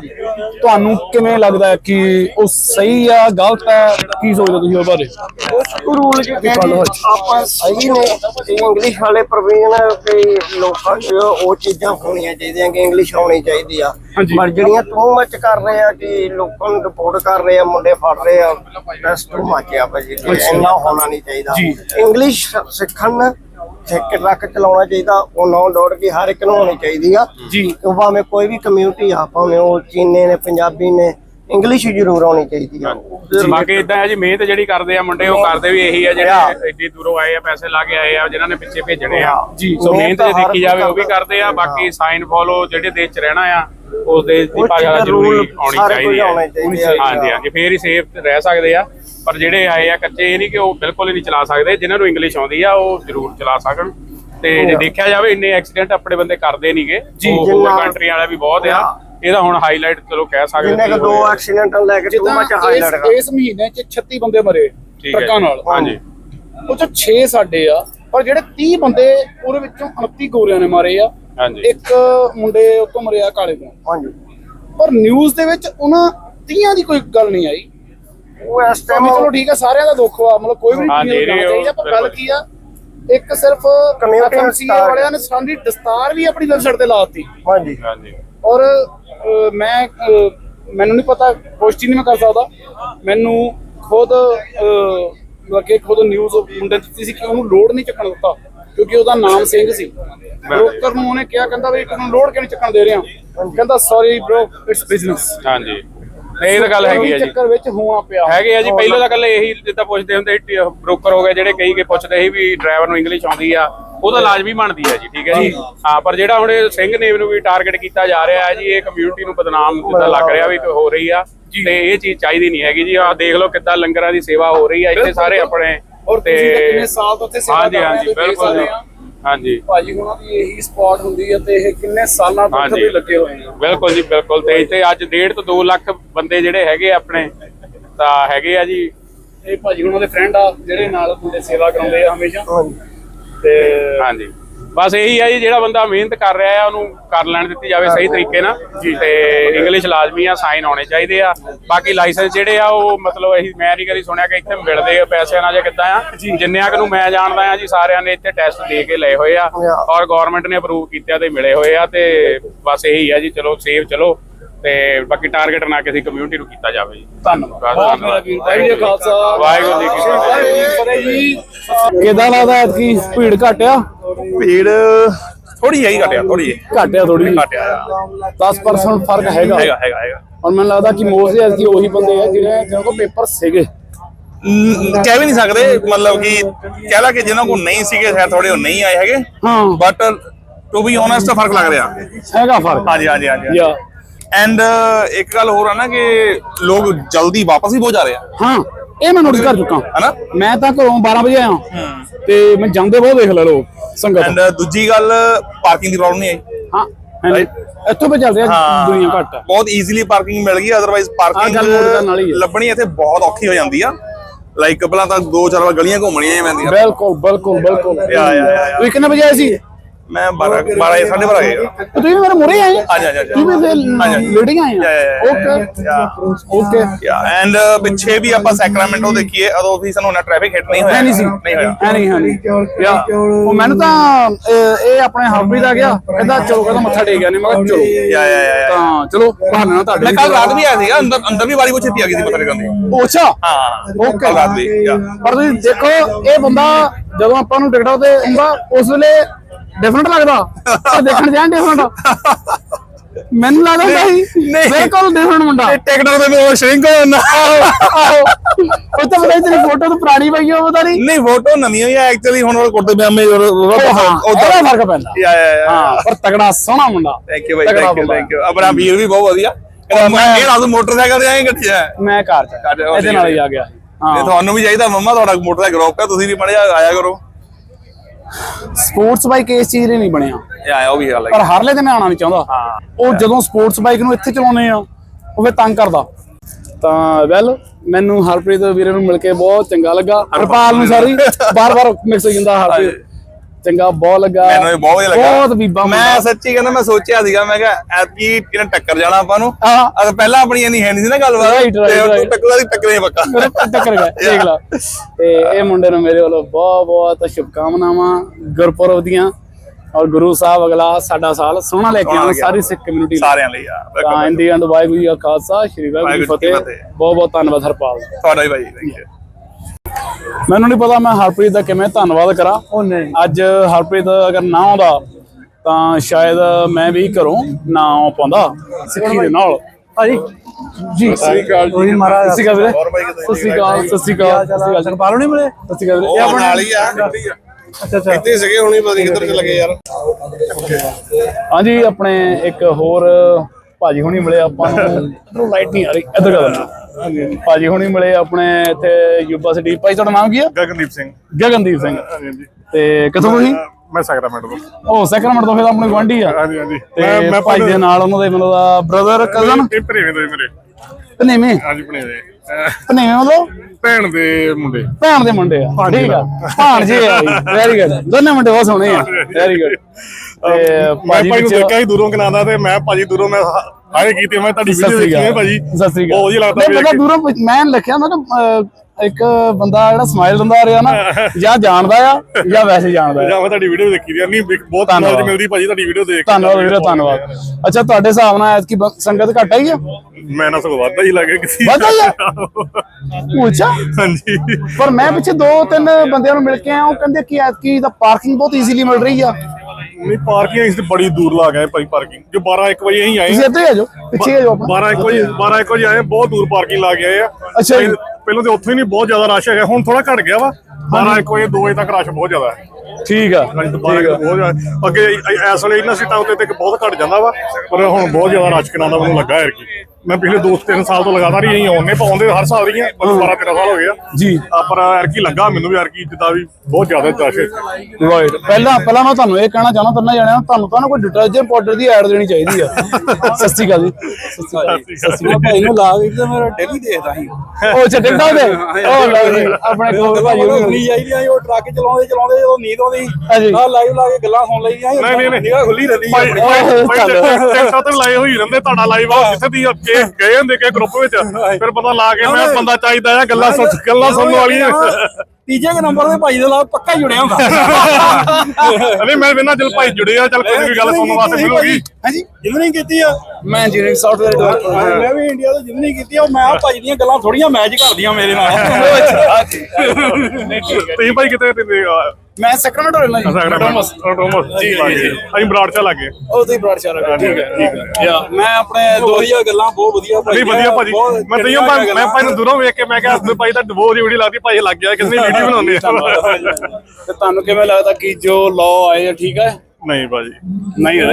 ਤੁਹਾਨੂੰ ਕਿਵੇਂ ਲੱਗਦਾ ਹੈ ਕਿ ਉਹ ਸਹੀ ਆ ਗਲਤ ਹੈ ਕੀ ਸੋਚਦੇ ਤੁਸੀਂ ਉਹ ਬਾਰੇ? ਰੂਲ ਆਪਾਂ ਸਹੀ ਨੇ ਇੰਗਲਿਸ਼ ਵਾਲੇ ਪ੍ਰਵੀਨ ਕਿ ਲੋਕਾਂ 'ਚ ਉਹ ਚੀਜ਼ਾਂ ਹੋਣੀਆਂ ਚਾਹੀਦੀਆਂ ਕਿ ਇੰਗਲਿਸ਼ ਆਉਣੀ ਚਾਹੀਦੀ ਆ। ਪਰ ਜਿਹੜੀਆਂ ਤੂੰ ਮੱਚ ਕਰ ਰਹੇ ਆ ਕਿ ਲੋਕਾਂ ਨੂੰ ਰਿਪੋਰਟ ਕਰ ਰਹੇ ਆ ਮੁੰਡੇ ਫੜ ਰਹੇ ਆ ਬਸ ਤੂੰ ਮੱਚਿਆ ਭਾਜੀ। ਇੰਨਾ ਹੋਣਾ ਨਹੀਂ ਚਾਹੀਦਾ। ਇੰਗਲਿਸ਼ ਸਿੱਖਣ ਸਿੱਖ ਟਰੱਕ ਚਲਾਉਣਾ ਚਾਹੀਦਾ ਉਹ ਨੌ ਦੌੜ ਕੇ ਹਰ ਇੱਕ ਨੂੰ ਹੋਣੀ ਚਾਹੀਦੀ ਆ ਜੀ। ਉਹ ਭਾਵੇਂ ਕੋਈ ਵੀ ਕਮਿਊਨਿਟੀ ਆ ਭਾਵੇਂ ਉਹ ਚੀਨੇ ਨੇ ਪੰਜਾਬੀ ਨੇ ਇੰਗਲਿਸ਼ ਜ਼ਰੂਰ ਆਉਣੀ ਚਾਹੀਦੀ ਆ। ਬਾਕੀ ਇਦਾਂ ਹੈ ਜੀ ਮਿਹਨਤ ਜਿਹੜੀ ਕਰਦੇ ਆ ਮੁੰਡੇ ਉਹ ਕਰਦੇ ਵੀ ਇਹੀ ਆ ਜਿਹੜੇ ਏਡੀ ਦੂਰੋਂ ਆਏ ਆ ਪੈਸੇ ਲਾ ਕੇ ਆਏ ਆ ਜਿਨ੍ਹਾਂ ਨੇ ਪਿੱਛੇ ਭੇਜਣੇ ਆ। ਜੀ, ਸੋ ਮਿਹਨਤ ਜੇ ਦੇਖੀ ਜਾਵੇ ਉਹ ਵੀ। ਕਰਦੇ ਆ ਬਾਕੀ ਸਾਈਨ ਫੋਲੋ ਜਿਹੜੇ ਦੇਸ਼ 'ਚ ਰਹਿਣਾ ਆ ਉਸ ਦੇਸ਼ ਦੀ ਉਹ ਭਾਸ਼ਾ ਚੀਜ਼ਾਂ ਜ਼ਰੂਰੀ ਆਉਣੀ ਚਾਹੀਦੀ ਹੈ। ਹਾਂਜੀ ਹਾਂਜੀ ਫੇਰ ਹੀ ਸੇਫ ਰਹਿ ਸਕਦੇ ਆ। ਪਰ ਜਿਹੜੇ ਆਏ ਆ ਕੱਚੇ ਇਹ ਨਹੀਂ ਕਿ ਉਹ ਬਿਲਕੁਲ ਹੀ ਨਹੀਂ ਚਲਾ ਸਕਦੇ। ਜਿਨ੍ਹਾਂ ਨੂੰ ਇੰਗਲਿਸ਼ ਆਉਂਦੀ ਆ ਉਹ ਜ਼ਰੂਰ ਚਲਾ ਸਕਣ। ਤੇ ਜੇ ਦੇਖਿਆ ਜਾਵੇ ਇੰਨੇ ਐਕਸੀਡੈਂਟ ਆਪਣੇ ਬੰਦੇ ਕਰਦੇ ਨਹੀਂਗੇ ਜਿੰਨਾ- ਕੰਟਰੀਆਂ ਵਾਲਾ ਵੀ ਬਹੁਤ ਆ। ਇਹਦਾ ਹੁਣ ਹਾਈਲਾਈਟ ਚਲੋ ਕਹਿ ਸਕਦੇ ਜਿੰਨੇ ਦੋ। ਐਕਸੀਡੈਂਟ ਲੈ ਕੇ ਤੂੰ ਮੱਚ ਹਾਈਲਾਈਟ ਇਸ ਕਰ। ਇਸ ਮਹੀਨੇ ਚ 36 ਬੰਦੇ ਮਰੇ ਟਰੱਕਾਂ। ਨਾਲ। ਹਾਂਜੀ। ਉਹ ਚ 6 ਸਾਡੇ ਆ ਪਰ ਜਿਹੜੇ 30 ਬੰਦੇ ਉਹਦੇ ਵਿੱਚੋਂ 29 ਗੋਰਿਆਂ ਨੇ ਮਾਰੇ ਆ। ਹਾਂਜੀ। ਇੱਕ ਮੁੰਡੇ ਉਤੋਂ ਮਰਿਆ ਕਾਲੇ ਤੋਂ। ਹਾਂਜੀ। ਪਰ ਨਿਊਜ਼ ਦੇ ਵਿੱਚ ਉਹਨਾਂ 30 ਦੀ ਕੋਈ ਗੱਲ ਨਹੀਂ ਆਈ। ਉਹ ਇਸ ਟਾਈਮ ਚਲੋ ਠੀਕ ਹੈ ਸਾਰਿਆਂ ਦਾ ਦੁੱਖ ਵਾ ਮਤਲਬ ਕੋਈ ਵੀ ਹਾਂ, ਨਹੀਂ ਦੇ ਰਹੇ ਹੋ, ਚਾਹੀਦਾ ਪਰ ਗੱਲ। ਕੀ ਆ ਇੱਕ ਸਿਰਫ ਦਸਤਾਰ। ਵਾਲਿਆਂ ਨੇ ਸਾਡੀ ਦਸਤਾਰ ਵੀ ਆਪਣੀ ਵੈਬਸਾਈਟ ਤੇ ਲਾਤੀ ਹਾਂਜੀ। ਹਾਂਜੀ। ਔਰ ਮੈਂ ਮੈਨੂੰ ਨਹੀਂ ਪਤਾ ਪੁਸ਼ਟੀ ਨਹੀਂ ਮੈਂ ਕਰ ਸਕਦਾ। ਮੈਨੂੰ ਖੁਦ ਕਿ ਖੁਦ ਨਿਊਜ਼ ਮੁੰਡੇ ਦਿੱਤੀ ਸੀ ਕਿ ਉਹਨੂੰ ਲੋਡ ਨਹੀਂ ਚੱਕਣ ਦਿੱਤਾ। ਕਿਉਂਕਿ ਉਹਦਾ ਨਾਮ ਸਿੰਘ ਸੀ। ਬ੍ਰੋਕਰ ਨੂੰ ਉਹਨੇ ਕਿਹਾ ਕਹਿੰਦਾ ਵੀ ਤੁਹਾਨੂੰ ਲੋਡ ਕਿਉਂ ਨਹੀਂ ਚੱਕਣ ਦੇ ਰਿਹਾ ਕਹਿੰਦਾ ਸੌਰੀ ਬ੍ਰੋ ਇਟਸ ਬਿਜ਼ਨਸ ਹਾਂਜੀ। ਨਹੀਂ, ਇਹ ਤਾਂ ਗੱਲ ਹੈਗੀ ਆ ਜੀ। ਚੱਕਰ ਵਿੱਚ ਹੋਣਾ ਪਿਆ। ਹੈਗੇ ਆ ਜੀ ਪਹਿਲਾਂ ਤਾਂ ਗੱਲ ਇਹੀ ਜਿੱਦਾਂ ਪੁੱਛਦੇ ਹੁੰਦੇ ਬ੍ਰੋਕਰ ਹੋ ਗਏ ਜਿਹੜੇ ਕਈ ਕੇ ਪੁੱਛਦੇ ਸੀ ਵੀ ਡਰਾਈਵਰ ਨੂੰ ਇੰਗਲਿਸ਼ ਆਉਂਦੀ ਆ ਉਹ ਤਾਂ ਲਾਜ਼ਮੀ ਬਣਦੀ ਹੈ ਜੀ ਠੀਕ ਹੈ ਜੀ। ਹਾਂ ਪਰ ਜਿਹੜਾ ਹੁਣ ਸਿੰਘ ਨੇਮ ਨੂੰ ਵੀ ਟਾਰਗੇਟ ਕੀਤਾ ਜਾ ਰਿਹਾ ਹੈ ਜੀ ਇਹ ਕਮਿਊਨਿਟੀ ਨੂੰ ਬਦਨਾਮ ਜਿੱਦਾਂ ਲੱਗ ਰਿਹਾ ਵੀ ਹੋ ਰਹੀ ਆ ਤੇ ਇਹ ਚੀਜ਼ ਚਾਹੀਦੀ ਨਹੀਂ ਹੈਗੀ ਜੀ। ਆ ਦੇਖ ਲਓ ਕਿੱਦਾਂ ਲੰਗਰਾਂ ਦੀ ਸੇਵਾ ਹੋ ਰਹੀ ਆ ਇੱਥੇ ਸਾਰੇ ਆਪਣੇ ਔਰ ਤੁਸੀਂ ਤਾਂ ਕਿੰਨੇ ਸਾਲ ਤੋਂ ਉੱਥੇ ਸੇਵਾ ਹਾਂਜੀ ਕਰ ਰਹੇ ਹੋ, ਹਾਂਜੀ ਤੁਸੀਂ ਬਿਲਕੁਲ ਆ। ਹਾਂਜੀ। ਭਾਜੀ ਹੁਣਾਂ ਦੀ ਇਹੀ ਸਪੌਟ ਹੁੰਦੀ ਹੈ ਤੇ ਇਹ ਕਿੰਨੇ ਸਾਲਾਂ ਤੋਂ ਉੱਥੇ ਹਾਂਜੀ। ਵੀ ਲੱਗੇ ਹੋਏ ਆ। ਬਿਲਕੁਲ ਜੀ ਬਿਲਕੁਲ। ਤੇ ਇੱਥੇ ਅੱਜ 1.5 ਤੋਂ 2 ਲੱਖ ਬੰਦੇ ਜਿਹੜੇ ਹੈਗੇ ਆ ਆਪਣੇ ਤਾਂ ਹੈਗੇ ਆ ਜੀ। ਇਹ ਭਾਜੀ ਹੁਣਾਂ ਦੇ ਫਰੈਂਡ ਆ ਜਿਹੜੇ ਨਾਲ ਮੁੰਡੇ ਸੇਵਾ ਕਰਾਉਂਦੇ ਆ ਹਮੇਸ਼ਾ। ਹਾਂਜੀ। ਤੇ ਹਾਂਜੀ। ਬਸ ਇਹੀ ਆ ਜੀ ਜਿਹੜਾ ਬੰਦਾ ਮਿਹਨਤ ਕਰ ਰਿਹਾ ਆ ਉਹਨੂੰ ਕਰ ਲੈਣ ਦਿੱਤੀ ਜਾਵੇ ਸਹੀ ਤਰੀਕੇ ਨਾਲ। ਤੇ ਇੰਗਲਿਸ਼ ਲਾਜ਼ਮੀ ਆ ਸਾਈਨ ਆਉਣੇ ਚਾਹੀਦੇ ਆ। ਬਾਕੀ ਲਾਇਸੈਂਸ ਜਿਹੜੇ ਆ ਉਹ ਮਤਲਬ ਅਸੀਂ ਮੈਂ ਨਹੀਂ ਕਦੀ ਸੁਣਿਆ ਕਿ ਇੱਥੇ ਮਿਲਦੇ ਆ ਪੈਸਿਆਂ ਨਾਲ ਜਾਂ ਕਿੱਦਾਂ ਆ। ਜਿੰਨਿਆਂ ਨੂੰ ਮੈਂ ਜਾਣਦਾ ਆ ਜੀ ਸਾਰਿਆਂ ਨੇ ਇੱਥੇ ਟੈਸਟ ਦੇ ਕੇ ਲਏ ਹੋਏ ਆ। ਔਰ ਗਵਰਨਮੈਂਟ ਨੇ ਅਪਰੂਵ ਕੀਤੇ ਆ ਤੇ ਮਿਲੇ ਹੋਏ ਆ ਤੇ ਬਸ ਇਹੀ ਆ ਜੀ ਚਲੋ ਸੇਵ ਚਲੋ। ਤੇ ਬਾਕੀ ਟਾਰਗੇਟ ਨਾ ਕਿਸੇ ਕਮਿਊਨਿਟੀ ਨੂੰ ਕੀਤਾ ਜਾਵੇ ਜੀ। ਧੰਨਵਾਦ। ਭਾਈ ਜੀ ਖਾਲਸਾ। ਵਾਹਿਗੁਰੂ ਜੀ ਕੀ ਫਤਿਹ ਕਿਦਾਂ ਲੱਗਦਾ ਐਤਕੀ? ਭੀੜ ਘਟਿਆ ਭੀੜ ਥੋੜੀ ਜਿਹੀ ਘਟਿਆ ਥੋੜੀ ਘਟਿਆ ਥੋੜੀ ਘਟਿਆ ਆ 10% ਫ਼ਰਕ ਹੈਗਾ। ਹੈਗਾ ਹੈਗਾ ਹੈਗਾ। ਔਰ ਮੈਨੂੰ ਲੱਗਦਾ ਕਿ ਮੋਸਟਲੀ ਐਤਕੀ ਉਹੀ ਬੰਦੇ ਆ ਜਿਹਨਾਂ ਜਿਹਨਾਂ ਕੋਲ ਪੇਪਰ ਸੀਗੇ। ਲ- ਕਹਿ ਵੀ ਨਹੀਂ ਸਕਦੇ ਮਤਲਬ ਕਿ ਕਹਿ ਲਾ ਕਿ ਜਿਨ੍ਹਾਂ ਕੋਲ ਨਹੀਂ ਸੀਗੇ ਸ਼ਾਇਦ ਥੋੜੇ ਉਹ ਨਹੀਂ ਆਏ ਹੈਗੇ। ਹਾਂ। ਬਟ ਟੂ ਬੀ ਓਨੈਸਟ ਫ਼ਰਕ ਲੱਗ ਰਿਹਾ। ਹੈਗਾ ਫ਼ਰਕ। ਹਾਂਜੀ ਹਾਂਜੀ ਹਾਂਜੀ ਯਾ ਐਂਡ ਇੱਕ ਗੱਲ ਹੋਰ ਆ ਨਾ ਕਿ ਲੋਕ ਜਲਦੀ ਵਾਪਸ ਹੀ ਬਹੁਤ ਜਾ ਰਹੇ ਆ। ਹਾਂ ਇਹ ਮੈਂ ਨੋਟਿਸ ਕਰ ਚੁੱਕਾ। ਹਨਾ? ਮੈਂ ਤਾਂ ਘਰੋਂ 12 ਵਜੇ ਆਇਆ। ਤੇ ਮੈਂ ਜਾਂਦੇ ਬਹੁਤ ਦੇਖ ਲੈ ਲੋ ਸੰਗਤ। ਐਂਡ ਦੂਜੀ ਗੱਲ ਪਾਰਕਿੰਗ ਦੀ ਪ੍ਰੋਬਲਮ ਨਹੀਂ ਆਈ। ਹਾਂ ਇੱਥੋਂ ਪੇ ਚੱਲ ਰਿਹਾ ਦੁਨੀਆ ਘੱਟ ਬਹੁਤ ਈਜ਼ੀਲੀ ਪਾਰਕਿੰਗ ਮਿਲ ਗਈ ਅਦਰਵਾਈਜ਼ ਪਾਰਕਿੰਗ। ਲੱਭਣੀ ਇੱਥੇ ਬਹੁਤ ਔਖੀ ਹੋ ਜਾਂਦੀ ਆ। ਲਾਈਕ ਪਹਿਲਾਂ ਤਾਂ ਦੋ ਚਾਰ ਵਾਰ ਗਲੀਆਂ ਘੁੰਮਣੀਆਂ ਹੀ ਪੈਂਦੀਆਂ। ਬਿਲਕੁਲ ਬਿਲਕੁਲ ਬਿਲਕੁਲ। ਯਾ, ਯਾ। ਤੁਸੀਂ ਕਿੰਨੇ ਵਜੇ ਆਏ ਸੀ? ਮੈਂ 12 12 ਸਾਢੇ 12 ਗਏ ਤੇ ਤੁਸੀਂ ਮੇਰੇ ਮੁਰੇ ਆਏ ਹਾਂਜੀ, ਹਾਂਜੀ, ਹਾਂਜੀ। ਤੁਸੀਂ ਵੀ ਹਾਂਜੀ। ਲੀਡਿੰਗ ਆਏ ਆ ਓਕੇ। ਓਕੇ ਯਾ ਐਂਡ ਪਿੱਛੇ ਵੀ ਆਪਾਂ ਸੈਕਰਾਮੈਂਟੋ ਦੇਖੀਏ ਉਦੋਂ ਵੀ ਸਾਨੂੰ ਨਾ ਟ੍ਰੈਫਿਕ ਹਿੱਟ ਨਹੀਂ ਹੋਇਆ। ਨਹੀਂ ਸੀ। ਨਹੀਂ ਹੋਇਆ। ਹੈ ਨਹੀਂ ਹੈ ਨਹੀਂ। ਯਾ ਉਹ ਮੈਨੂੰ ਤਾਂ ਇਹ ਆਪਣੇ ਹਰਪ੍ਰੀਤ ਆ ਗਿਆ। ਕਹਿੰਦਾ ਚਲੋ ਕਹਿੰਦਾ ਮੱਥਾ ਟੇਕ ਗਿਆ ਨਹੀਂ ਮੈਂ ਕਿਹਾ ਚਲੋ। ਯਾ ਯਾ ਯਾ, ਤਾਂ ਚਲੋ ਬਹਾਨਾ ਤੁਹਾਡੇ ਮੈਂ ਕੱਲ ਰਾਤ ਵੀ ਆਇਆ ਸੀਗਾ ਅੰਦਰ ਅੰਦਰ ਵੀ ਵਾਰੀ ਬਹੁਤ ਛੇਤੀ ਆ ਗਈ ਸੀ ਪਤਾ ਲੱਗਣ ਦੀ। ਅੱਛਾ? ਹਾਂ। ਓਕੇ ਕੱਲ ਰਾਤ ਵੀ ਯਾ। ਪਰ ਤੁਸੀਂ ਦੇਖੋ ਇਹ ਬੰਦਾ ਜਦੋਂ ਆਪਾਂ ਨੂੰ ਟਿਕਟਾਂ ਤੇ ਹੁੰਦਾ ਉਸ ਵੇਲੇ ਡਿਫਰੈਂਟ ਲੱਗਦਾ। ਪਰ ਦੇਖਣ ਜਾਣ ਡਿਫਰੈਂਟ ਮੈਨੂੰ ਲੱਗਦਾ ਨਹੀਂ। ਬਿਲਕੁਲ ਡਿਫਰੈਂਟ ਮੁੰਡਾ। ਟਿਕਟਰ ਤੇ ਮੈਂ ਸ਼ਰਿੰਕ ਹੋ ਜਾਂਦਾ। ਆਹੋ ਉਹ ਤਾਂ ਪਤਾ ਤੇਰੀ ਫੋਟੋ ਤਾਂ ਪੁਰਾਣੀ ਪਈ ਹੋ ਪਤਾ ਨਹੀਂ ਨਹੀਂ ਫੋਟੋ ਨਵੀਂ ਹੋਈ ਹੈ ਐਕਚੁਅਲੀ ਹੁਣ ਉਹ ਕੁੜਤੇ ਪਜਾਮੇ ਉਹ ਉਹਦਾ ਫ਼ਰਕ ਪੈਂਦਾ। ਯਾ ਯਾ ਹਾਂ ਪਰ ਤਗੜਾ ਸੋਹਣਾ ਮੁੰਡਾ। ਥੈਂਕ ਯੂ ਬਾਈ ਥੈਂਕ ਯੂ ਬੰਦਾ। ਥੈਂਕ ਯੂ ਆਪਣਾ ਵੀਰ ਵੀ ਬਹੁਤ ਵਧੀਆ। ਮੈਂ ਇਹ ਰਾਤ ਮੋਟਰਸਾਈਕਲ ਤੇ ਆਏ ਗੱਡੀਆਂ ਮੈਂ ਘਰ ਚ ਉਹ ਇਹਦੇ ਨਾਲ ਹੀ। ਆ ਗਿਆ। ਹਾਂ। ਤੁਹਾਨੂੰ ਵੀ ਚਾਹੀਦਾ ਮੰਮਾ ਤੁਹਾਡਾ ਮੋਟਰਸਾਈਕਲ ਗਰੁੱਪ ਹੈ ਤੁਸੀਂ ਵੀ ਮੜਿਆ ਆਇਆ ਕਰੋ। ਸਪੋਰਟਸ ਬਾਈਕ ਇਸ ਚੀਜ਼ ਲਈ ਨਹੀਂ ਬਣਿਆ। ਇਹ ਆਇਆ ਉਹ ਵੀ ਗੱਲ ਹੈ। ਪਰ ਹਾਰਲੇ ਤੇ ਮੈਂ ਆਉਣਾ ਨਹੀਂ ਚਾਹੁੰਦਾ। ਉਹ ਜਦੋਂ ਸਪੋਰਟਸ ਬਾਈਕ ਨੂੰ ਇੱਥੇ ਚਲਾਉਨੇ ਆ ਉਹ ਫੇ ਤੰਗ ਕਰਦਾ। ਤਾਂ ਵੈਲ ਮੈਨੂੰ ਹਰਪ੍ਰੀਤ ਵੀਰੇ ਨੂੰ ਮਿਲ ਕੇ ਬਹੁਤ ਚੰਗਾ ਲੱਗਾ। ਹਰਪਾਲ ਨੂੰ ਸਾਰੀ ਬਾਰ-ਬਾਰ ਮਿਕਸ ਹੋ ਜਾਂਦਾ ਹਰਪ੍ਰੀਤ। ਚੰਗਾ ਬਹੁਤ ਲੱਗਾ। ਮੈਨੂੰ ਵੀ ਬਹੁਤ ਵਧੀਆ ਲੱਗਾ। ਬਹੁਤ ਬੀਬਾ ਮੈਂ ਸੱਚੀ ਕਹਿੰਦਾ ਮੈਂ ਸੋਚਿਆ ਸੀਗਾ ਮੈਂ ਕਿਹਾ ਐਤਕੀ ਇਹਨੇ ਟੱਕਰ ਜਾਣਾ ਆਪਾਂ ਨੂੰ। ਅਗਰ ਪਹਿਲਾਂ ਆਪਣੀ ਇੰਨੀ ਹੈ ਨਹੀਂ ਸੀ ਨਾ ਗੱਲਬਾਤ ਤੇ. ਟੱਕਰ ਦੀ ਟੱਕਰੇ ਪੱਕਾ। ਟੱਕਰ ਗਿਆ ਦੇਖ ਲਾ। ਤੇ ਇਹ ਮੁੰਡੇ ਨੂੰ ਮੇਰੇ ਵੱਲੋਂ ਬਹੁਤ ਬਹੁਤ ਸ਼ੁਭਕਾਮਨਾਵਾਂ ਗੁਰਪੁਰਬ ਦੀਆਂ। ਔਰ ਗੁਰੂ ਸਾਹਿਬ ਅਗਲਾ ਸਾਡਾ ਸਾਲ ਸੋਹਣਾ ਲੈ ਕੇ ਆਉਣ ਸਾਰੀ ਸਿੱਖ ਕਮਿਊਨਿਟੀ ਸਾਰਿਆਂ ਲਈ ਆ ਤਾਂ ਇੰਦੀ ਅੰਦ ਵਾਹਿਗੁਰੂ ਜੀ ਕਾ ਖਾਲਸਾ ਸ਼੍ਰੀ ਵਾਹਿਗੁਰੂ ਜੀ ਫਤਿਹ। ਬਹੁਤ ਬਹੁਤ ਧੰਨਵਾਦ ਹਰਪਾਲ। ਤੁਹਾਡਾ ਹੀ ਭਾਈ thank you। ਮੈਨੂੰ ਨਹੀਂ ਪਤਾ ਮੈਂ ਹਰਪ੍ਰੀਤ ਦਾ ਕਿਵੇਂ ਧੰਨਵਾਦ ਕਰਾਂ। ਉਹ ਨਹੀਂ। ਅੱਜ ਹਰਪ੍ਰੀਤ ਅਗਰ ਨਾ ਆਉਂਦਾ ਤਾਂ ਸ਼ਾਇਦ ਮੈਂ ਵੀ ਘਰੋਂ ਨਾ ਆ ਪਾਉਂਦਾ ਸਿੱਖੀ ਦੇ ਨਾਲ। ਹਾਂਜੀ ਜੀ। ਸ੍ਰੀ ਅਕਾਲ ਜੀ। ਮਹਾਰਾਜ। ਸਤਿ ਸ਼੍ਰੀ ਅਕਾਲ ਸਤਿ ਸ਼੍ਰੀ ਅਕਾਲ ਸਤਿ ਸ਼੍ਰੀ ਅਕਾਲ। ਸਤਿ ਸ਼੍ਰੀ ਅਕਾਲ। ਸਰਪਾਲੋ ਨਹੀਂ ਮਿਲੇ? ਸਤਿ ਸ਼੍ਰੀ ਅਕਾਲ। ਇਹ ਆਪਣੇ ਨਾਲ ਹੀ ਆ। ਅੱਛਾ ਅੱਛਾ। ਇੱਥੇ ਸੀਗੇ ਹੁਣੀ ਪਤਾ ਨਹੀਂ ਕਿੱਧਰ ਚ ਲੱਗੇ ਯਾਰ। ਹਾਂਜੀ ਆਪਣੇ ਇੱਕ ਹੋਰ ਭਾਜੀ ਹੁਣੀ ਮਿਲੇ ਆਪਾਂ ਨੂੰ। ਇਧਰੋਂ ਲਾਈਟ ਨਹੀਂ ਆ ਰਹੀ। ਇੱਧਰ ਕਰ ਭਾਜੀ ਹੁਣੀ ਮਿਲੇ ਆਪਣੇ ਇੱਥੇ ਯੂਬਾ ਸਿਟੀ। ਭਾਈ ਤੁਹਾਡਾ ਨਾਮ ਕੀ ਹੈ ਗਗਨਦੀਪ ਸਿੰਘ। ਗਗਨਦੀਪ ਸਿੰਘ। ਤੇ ਕਿੱਥੋਂ ਤੁਸੀਂ? ਮੈਂ ਸੈਕਰਾਮੈਂਟ ਤੋਂ। ਉਹ ਸੈਕਰਮੈਂਟ ਤੋਂ ਫਿਰ ਆਪਣੇ ਗੁਆਂਢੀ ਆ। ਹਾਂਜੀ ਹਾਂਜੀ। ਤੇ ਭਾਈ ਦੇ ਨਾਲ ਉਹਨਾਂ ਦੇ ਮਤਲਬ ਦਾ ਬ੍ਰਦਰ ਕਜ਼ਨ ਇਹ ਭਰੇਵੇਂ ਤੋਂ ਮੇਰੇ। ਭਨੇਵੇਂ ਹਾਂਜੀ ਭਣੇਵੇਂ। ਭਨੇਵੇਂ ਮਤਲਬ? ਭੈਣ ਦੇ ਮੁੰਡੇ। ਭੈਣ ਦੇ ਮੁੰਡੇ ਆ। ਠੀਕ ਆ। ਭਾਣਜੇ ਆ ਵੈਰੀ ਗੁੱਡ ਦੋਨੇ ਮੁੰਡੇ ਬਹੁਤ ਸੋਹਣੇ ਆ। ਵੈਰੀ ਗੁੱਡ ਤੇ ਮੈਂ ਭਾਜੀ ਨੂੰ ਦੇਖਿਆ ਹੀ ਦੂਰੋਂ ਕਨਾਦਾ ਤੇ ਮੈਂ ਭਾਜੀ ਦੂਰੋਂ ਮੈਂ ਹਾਏ ਕੀਤੀ ਮੈਂ ਤੁਹਾਡੀ ਵੀਡੀਓ ਦੇਖੀ ਹੈ ਭਾਜੀ। ਸਤਿ ਸ੍ਰੀ ਅਕਾਲ। ਬਹੁਤ ਵਧੀਆ ਲੱਗਦਾ ਵੇਖ ਪਤਾ। ਦੂਰੋਂ ਪੁੱਛ- ਮੈਂ ਲਿਖਿਆ ਮੈਂ ਅਹ, ਇੱਕ ਬੰਦਾ ਜਿਹੜਾ ਸਮਾਈਲ ਦਿੰਦਾ ਆ ਰਿਹਾ ਨਾ ਜਾਂ ਜਾਣਦਾ ਆ ਜਾਂ ਵੈਸੇ ਜਾਣਦਾ ਆ। ਜਾਂ ਮੈਂ ਤੁਹਾਡੀ ਵੀਡੀਓ ਦੇਖੀ ਦੀ ਨਹੀਂ ਬਹੁਤ ਧੰਨਵਾਦ। ਨੌਲੇਜ ਮਿਲਦੀ ਭਾਜੀ ਤੁਹਾਡੀ ਵੀਡੀਓ ਦੇਖ ਕੇ। ਧੰਨਵਾਦ ਵੀਰੇ ਧੰਨਵਾਦ। ਅੱਛਾ ਤੁਹਾਡੇ ਹਿਸਾਬ ਨਾਲ ਐਤਕੀ ਸੰਗਤ ਘੱਟ ਆਈ ਆ? ਮੈਂ ਨਾ ਸਗੋਂ ਵਾਧਾ ਹੀ ਲੱਗੇ ਕਿਸੇ ਵੱਧ ਆ? ਅੱਛਾ। ਹਾਂਜੀ। ਪਰ ਮੈਂ ਪਿੱਛੇ ਦੋ ਤਿੰਨ ਬੰਦਿਆਂ ਨੂੰ ਮਿਲ ਕੇ ਆਇਆ ਉਹ ਕਹਿੰਦੇ ਕਿ ਐਤਕੀ ਦਾ ਪਾਰਕਿੰਗ ਬਹੁਤ ਈਜ਼ੀਲੀ ਮਿਲ ਰਹੀ ਆ। ਨਹੀਂ ਪਾਰਕਿੰਗ ਇਸ ਤੇ ਬੜੀ ਦੂਰ ਲਾ ਗਏ ਭਾਈ ਪਾਰਕਿੰਗ। ਜੋ 12 1 ਵਜੇ ਅਸੀਂ ਆਏ ਤੁਸੀਂ ਇੱਥੇ ਹੀ ਆ ਜਾਓ ਪਿੱਛੇ ਆ ਜਾਓ ਆਪਣਾ। 12 1 ਵਜੇ 12 1 ਵਜੇ ਆਏ ਬਹੁਤ ਦੂਰ ਪਾਰਕਿੰਗ ਲਾ ਆਏ ਆ। ਅੱਛਾ ਪਹਿਲਾਂ ਤੇ ਉੱਥੇ ਹੀ ਨਹੀਂ ਬਹੁਤ ਜ਼ਿਆਦਾ ਰਸ਼ ਹੈਗਾ ਹੁਣ ਥੋੜਾ ਘਟ ਗਿਆ ਵਾ। 12 1 ਵਜੇ 2 ਵਜੇ ਤੱਕ ਰਸ਼ ਬਹੁਤ ਜ਼ਿਆਦਾ ਹੈ। ਠੀਕ ਆ। ਬਹੁਤ ਜ਼ਿਆਦਾ ਅੱਗੇ ਇਸ ਵੇਲੇ ਇਹਨਾਂ ਸੀਟਾਂ ਉੱਤੇ ਤੇ ਬਹੁਤ ਘਟ ਜਾਂਦਾ ਵਾ ਪਰ ਹੁਣ ਬਹੁਤ ਜ਼ਿਆਦਾ ਰਸ਼ ਕਰਾਉਂਦਾ ਮੈਨੂੰ ਲੱਗਾ ਯਾਰ ਕੀ ਮੈਂ ਪਿਛਲੇ 2-3 ਸਾਲ ਤੋਂ ਲਗਾਤਾਰ ਹੀ ਇਹੀ ਆਉਂਦੇ ਪਾਉਂਦੇ ਹਰ ਸਾਲ ਰਹੀਆਂ 12 13 ਸਾਲ ਹੋ ਗਏ ਆ। ਜੀ। ਆ ਪਰ ਯਾਰ ਕੀ ਲੱਗਾ ਮੈਨੂੰ ਵੀ ਯਾਰ ਕੀ ਜਿੱਦਾਂ ਵੀ ਬਹੁਤ ਜ਼ਿਆਦਾ ਹੈ ਰਾਈਟ ਪਹਿਲਾਂ ਪਹਿਲਾਂ ਮੈਂ ਤੁਹਾਨੂੰ ਇਹ ਕਹਿਣਾ ਚਾਹੁੰਦਾ ਤਿੰਨਾਂ ਜਾਣਿਆਂ ਤੁਹਾਨੂੰ ਤਾਂ ਨਾ ਕੋਈ ਡਿਟਰਜੈਂਟ ਪਾਊਡਰ ਦੀ ਐਡ ਦੇਣੀ ਚਾਹੀਦੀ ਆ। ਸਤਿ ਸ਼੍ਰੀ ਅਕਾਲ ਜੀ ਸਤਿ ਸ਼੍ਰੀ ਅਕਾਲ ਜੀ। ਸਤਿ ਸ਼੍ਰੀ ਅਕਾਲ ਭਾਈ ਨੂੰ ਲਾ ਕੇ ਤੇ ਮੇਰਾ ਡੇਲੀ ਦੇਖਦਾ ਸੀ। ਉਹ ਟਿਕਟੌਕ ਦੇ? ਉਹ ਲਓ ਜੀ ਆਪਣੇ ਕੋਲ ਉਹ ਹੋਣੀ ਨਹੀਂ ਆਈਦੀ ਆ ਉਹ ਟਰੱਕ ਚਲਾਉਂਦੇ ਚਲਾਉਂਦੇ ਜਦੋਂ ਨੀਂਦ ਆਉਂਦੀ। ਆ ਲਾਈਵ ਲਾ ਕੇ ਗੱਲਾਂ ਸੁਣ ਲਈਆਂ ਨਹੀਂ, ਨਹੀਂ, ਨਹੀਂ। ਨਿਗਾਹ ਖੁੱਲੀ ਰਹਿੰਦੀ ਭਾਈ ਭਾਈ ਤੇ ਲਾਏ ਹੋਈ ਰਹਿੰਦੇ ਤੁਹਾਡਾ ਲਾਈਵ ਆ ਜਿੱਥੇ ਦੀ ਅੱਗੇ ਗਏ ਹੁੰਦੇ ਕਿ ਗਰੁੱਪ ਵਿੱਚ ਫਿਰ ਪਤਾ ਲਾ ਕੇ ਮੈਂ ਬੰਦਾ ਚਾਹੀਦਾ ਆ ਗੱਲਾਂ ਸੁਣ ਗੱਲਾਂ ਸੁਣਨ ਵਾਲੀਆਂ। ਤੀਜੇ ਕੁ ਨੰਬਰ ਦੇ ਭਾਈ ਦੇ ਨਾਲ ਪੱਕਾ ਜੁੜਿਆ ਹੁੰਦਾ। ਅਰੇ ਮੈਂ ਵੇਨਾ ਚਲ ਭਾਈ ਜੁੜੇ ਆ ਚਲ ਕੋਈ ਵੀ ਗੱਲ ਸੁਣਨ ਵਾਸਤੇ ਮਿਲੂਗੀ। ਹਾਂਜੀ ਜਿੰਨੀ ਕੀਤੀ ਆ। ਮੈਂ ਇੰਜੀਨੀਅਰਿੰਗ ਸੌਫਟਵੇਅਰ ਡਿਵੈਲਪਰ ਮੈਂ ਵੀ ਇੰਡੀਆ ਤੋਂ ਜਿੰਨੀ ਕੀਤੀ ਆ ਮੈਂ ਆ ਭਾਈ ਦੀਆਂ ਗੱਲਾਂ ਥੋੜੀਆਂ ਮੈਚ ਕਰਦੀਆਂ ਮੇਰੇ ਨਾਲ। ਤੁਸੀਂ ਭਾਈ ਕਿਤੇ ਤੇ ਮੈਂ ਸੈਕਰਮੈਂਟੋ ਰਹਿਣਾ ਜੀ। ਥੋਮਸ ਥੋਮਸ ਜੀ ਜੀ ਅਸੀਂ ਬਰਾੜ ਚਾ ਲੱਗੇ। ਉਹ ਤੁਸੀਂ ਬਰਾੜ ਠੀਕ ਹੈ ਠੀਕ ਹੈ। ਯਾ ਮੈਂ ਆਪਣੇ ਦੋ ਵਧੀਆ ਗੱਲਾਂ ਬਹੁਤ ਵਧੀਆ ਭਾਈ ਨਹੀਂ ਵਧੀਆ ਭਾਜੀ। ਮੈਂ ਤਈਓ ਮੈਂ ਭਾਈ ਨੂੰ ਦੂਰੋਂ ਵੇਖ ਕੇ ਮੈਂ ਕਿਹਾ ਅਸਲ ਭਾਈ ਤਾਂ ਬਹੁਤ ਦੀ ਵੀਡੀਓ ਲੱਗਦੀ ਭਾਈ ਲੱਗ ਗਿਆ ਕਿੰਨੀ ਵੀਡੀਓ ਬਣਾਉਂਦੇ ਆ? ਤੇ ਤੁਹਾਨੂੰ ਕਿਵੇਂ ਲੱਗਦਾ ਕਿ ਜੋ ਲਾਅ ਆਏ ਠੀਕ ਹੈ? ਨਹੀਂ ਭਾਜੀ ਨਹੀਂ ਹੈ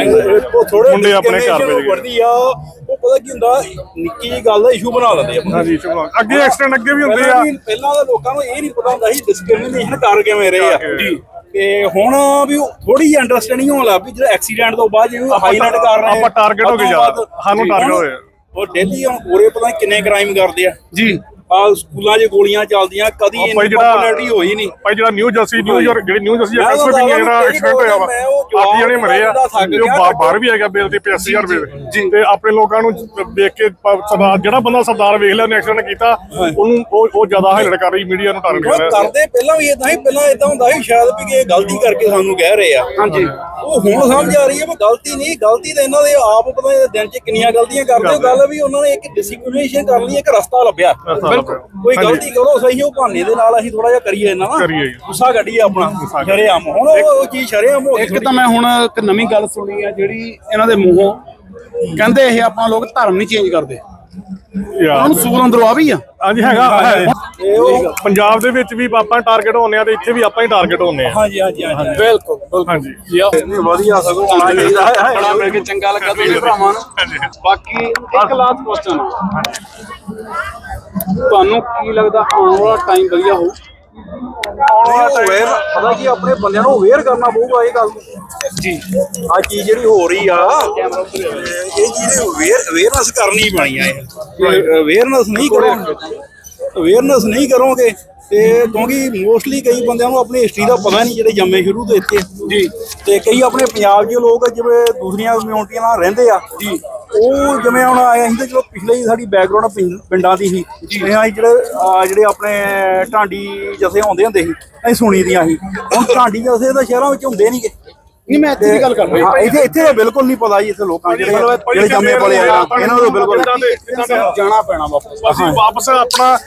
ਉਹ ਥੋੜੇ ਮੁੰਡੇ ਆਪਣੇ ਘਰ ਭੇਜ ਗਏ। ਵਰਦੀ ਆ ਉਹ ਪਤਾ ਕੀ ਹੁੰਦਾ ਨਿੱਕੀ ਜਿਹੀ ਗੱਲ ਦਾ ਇਸ਼ੂ ਬਣਾ ਲੈਂਦੇ ਆ ਹਾਂਜੀ ਸ਼ੁਕਰ ਅੱਗੇ ਐਕਸੀਡੈਂਟ ਅੱਗੇ ਵੀ ਹੁੰਦੇ ਆ। ਪਹਿਲਾਂ ਦੇ ਲੋਕਾਂ ਨੂੰ ਇਹ ਨਹੀਂ ਪਤਾ ਹੁੰਦਾ ਸੀ ਡਿਸਕ੍ਰਿਮੀਨੇਸ਼ਨ ਕਰ ਕਿਵੇਂ ਰਹੇ ਆ। ਜੀ। ਤੇ ਹੁਣ ਵੀ ਥੋੜੀ ਜਿਹੀ ਅੰਡਰਸਟੈਂਡਿੰਗ ਹੋਣ ਲੱਗ ਪਈ ਜਿਹੜਾ ਐਕਸੀਡੈਂਟ ਤੋਂ ਬਾਅਦ ਜਿਹਨੂੰ ਹਾਈਲਾਈਟ ਕਰ ਰਹੇ ਆ, ਆਪਾਂ target ਹੋ ਗਏ ਤੋਂ ਜ਼ਿਆਦਾ। ਸਾਨੂੰ ਜੀ, target ਹੁਣ ਹੋਏ। ਆ। ਉਹ ਡੇਲੀ ਹੁਣ ਪੂਰੇ ਪਤਾ ਕਿੰਨੇ ਕ੍ਰਾਈਮ ਕਰਦੇ ਆ। ਜੀ। ਆ ਸਕੂਲਾਂ 'ਚ ਗੋਲੀਆਂ ਚੱਲਦੀਆਂ ਕਦੀ ਇੰਨੀ ਜਿਹੜਾ ਪਪੂਲੈਰਿਟੀ ਹੋਈ ਨਹੀਂ। ਭਾਈ ਜਿਹੜਾ ਨਿਊ ਜਰਸੀ ਨਿਊ ਯਾਰਕ ਜਿਹੜੀ ਨਿਊ ਜਰਸੀ ਐਕਸ ਤਾਂ ਵੀ ਜਿਹੜਾ ਐਕਸੀਡੈਂਟ ਹੋਇਆ ਵਾ। ਉਹ ਆਠ ਜਣੇ ਮਰੇ ਆ। ਦਾ ਬਾ- ਬਾਹਰ ਵੀ ਹੈਗਾ ਬੇਲ ਤੇ 85000 ਰੁਪਏ ਤੇ ਆਪਣੇ ਲੋਕਾਂ ਨੂੰ ਦੇਖ ਕੇ ਸਰਦਾਰ ਜਿਹੜਾ ਬੰਦਾ ਸਰਦਾਰ ਵੇਖ ਲਿਆ ਉਹਨੇ ਐਕਸੀਡੈਂਟ ਕੀਤਾ ਉਹਨੂੰ ਉਹ ਉਹ ਜ਼ਿਆਦਾ ਹਾਈਲਾਈਟ ਕਰ ਰਹੀ ਮੀਡੀਆ ਨੂੰ ਟਾਰਗੇਟ ਕਰ ਉਹ ਰਿਹਾ। ਕਰਦੇ ਪਹਿਲਾਂ ਵੀ ਇਦਾਂ ਹੀ ਪਹਿਲਾਂ ਇਦਾਂ ਹੁੰਦਾ ਸੀ ਸ਼ਾਇਦ ਵੀ ਇਹ ਗਲਤੀ ਕਰਕੇ ਸਾਨੂੰ ਕਹਿ ਰਹੇ ਆ। ਹਾਂਜੀ। ਉਹ ਹੁਣ ਸਮਝ ਆ ਰਹੀ ਹੈ ਵੀ ਗਲਤੀ ਨਹੀਂ ਗਲਤੀ ਤਾਂ ਇਹਨਾਂ ਦੇ ਆਪ ਪਤਾ ਦਿਨ 'ਚ ਕਿੰਨੀਆਂ ਗਲਤੀਆਂ ਕਰਦੇ ਹੋ ਗੱਲ ਵੀ ਉਹਨਾਂ ਨੇ ਇੱਕ ਡਿਸਕ੍ਰਿਮੀਨੇਸ਼ਨ ਕਰਨ ਲਈ ਇੱਕ ਰਸਤਾ ਲੱਭਿਆ। ਬਿਲਕੁਲ। ਕੋਈ ਗਲਤੀ ਕਰੋ ਸਹੀ ਉਹ ਬਹਾਨੇ ਦੇ ਨਾਲ ਅਸੀਂ ਥੋੜਾ ਜਿਹਾ ਕਰੀਏ ਇਹਨਾਂ ਨਾ। ਕਰੀਏ। ਗੁੱਸਾ ਕੱਢੀਏ ਆਪਣਾ। ਸ਼ਰੇਆਮ। ਹੁਣ ਉਹ ਉਹ ਚੀਜ਼ ਸ਼ਰੇਆਮ ਹੋ ਗਈ। ਇੱਕ ਤਾਂ ਮੈਂ ਹੁਣ ਇੱਕ ਨਵੀਂ ਗੱਲ ਸੁਣੀ ਆ ਜਿਹੜੀ ਇਹਨਾਂ ਦੇ ਮੂੰਹੋਂ। ਕਹਿੰਦੇ ਇਹ ਆਪਾਂ ਲੋਕ ਧਰਮ ਨਹੀਂ ਚੇਂਜ ਕਰਦੇ। ਯਾਰ। ਨੂੰ ਸੂਰ ਅੰਦਰੋਂ ਆ ਵੀ ਆ। ਹਾਂਜੀ ਹੈਗਾ ਹੈ। ਪੰਜਾਬ ਦੇ ਵਿੱਚ ਵੀ ਆਪਾਂ ਟਾਰਗੇਟ ਹੋਣੇ ਆ ਤੇ ਇੱਥੇ ਵੀ ਆਪਾਂ ਹੀ ਟਾਰਗੇਟ ਹੋਣੇ ਆ। ਹਾਂਜੀ ਹਾਂਜੀ ਹਾਂਜੀ। ਬਿਲਕੁਲ ਬਿਲਕੁਲ। ਹਾਂਜੀ। ਵਧੀਆ ਸਗੋਂ ਹੋਣਾ ਚਾਹੀਦਾ ਹੈ ਬੜਾ ਮਿਲ ਕੇ ਚੰਗਾ ਲੱਗਾ ਦੋਨੇ ਭਰਾਵਾਂ ਨੂੰ। ਬਾਕੀ ਇੱਕ ਲਾਸਟ ਕੁਐਸਚਨ ਤੁਹਾਨੂੰ ਕੀ ਲੱਗਦਾ ਆਉਣ ਵਾਲਾ ਟਾਈਮ ਵਧੀਆ ਹੋਊ? ਅਵੇਅਰ ਪਤਾ ਕੀ ਆਪਣੇ ਬੰਦਿਆਂ ਨੂੰ ਅਵੇਅਰ ਕਰਨਾ ਪਊਗਾ ਇਹ ਗੱਲ ਜੀ। ਆ ਚੀਜ਼ ਜਿਹੜੀ ਹੋ ਰਹੀ ਆ ਇਹ ਚੀਜ਼ ਅਵੇਅਰ ਅਵੇਅਰਨੈਸ ਕਰਨੀ ਪੈਣੀ ਆ ਇਹ। ਅਵੇਅਰਨੈਸ ਨਹੀਂ ਕਰੋਗੇ ਅਵੇਅਰਨੈਸ ਨਹੀਂ ਕਰੋਗੇ ਤੇ ਕਿਉਂਕਿ ਮੋਸਟਲੀ ਕਈ ਬੰਦਿਆਂ ਨੂੰ ਆਪਣੀ ਹਿਸਟਰੀ ਦਾ ਪਤਾ ਨਹੀਂ ਜਿਹੜੇ ਜੰਮੇ ਸ਼ੁਰੂ ਤੋਂ ਇੱਥੇ। ਜੀ। ਤੇ ਕਈ ਆਪਣੇ ਪੰਜਾਬ ਦੇ ਲੋਕ ਜਿਵੇਂ ਦੂਸਰੀਆਂ ਕਮਿਊਨਿਟੀਆਂ ਨਾਲ ਰਹਿੰਦੇ ਆ। ਜੀ। ਉਹ ਜਿਵੇਂ ਹੁਣ ਆਏ ਅਸੀਂ ਤਾਂ ਚਲੋ ਪਿਛਲੇ ਹੀ ਸਾਡੀ ਬੈਕਗ੍ਰਾਉਂਡ ਪਿੰਡਾਂ ਦੀ ਸੀ। ਜਿਵੇਂ ਅਸੀਂ ਜਿਹੜੇ ਜਿਹੜੇ ਆਪਣੇ ਢਾਂਡੀ ਜਥੇ ਆਉਂਦੇ ਹੁੰਦੇ ਸੀ ਅਸੀਂ ਸੁਣੀ ਦੀਆਂ ਸੀ। ਹੁਣ ਢਾਂਡੀ ਜਥੇ ਤਾਂ ਸ਼ਹਿਰਾਂ ਵਿੱਚ ਹੁੰਦੇ ਨਹੀਂਗੇ ਨਹੀਂ ਮੈਂ ਇੱਥੇ ਦੀ ਗੱਲ ਕਰ ਹਾਂ ਇੱਥੇ ਇੱਥੇ ਬਿਲਕੁਲ ਨਹੀਂ ਪਤਾ ਜੀ ਇੱਥੇ ਲੋਕਾਂ ਨੂੰ ਜਿਹੜੇ ਜਿਹੜੇ ਜੰਮੇ ਪਲੇ ਆ। ਇਹਨਾਂ ਨੂੰ ਬਿਲਕੁਲ ਜਾਣਾ ਪੈਣਾ ਵਾਪਸ। ਅਸੀਂ ਵਾਪਸ ਆਪਣਾ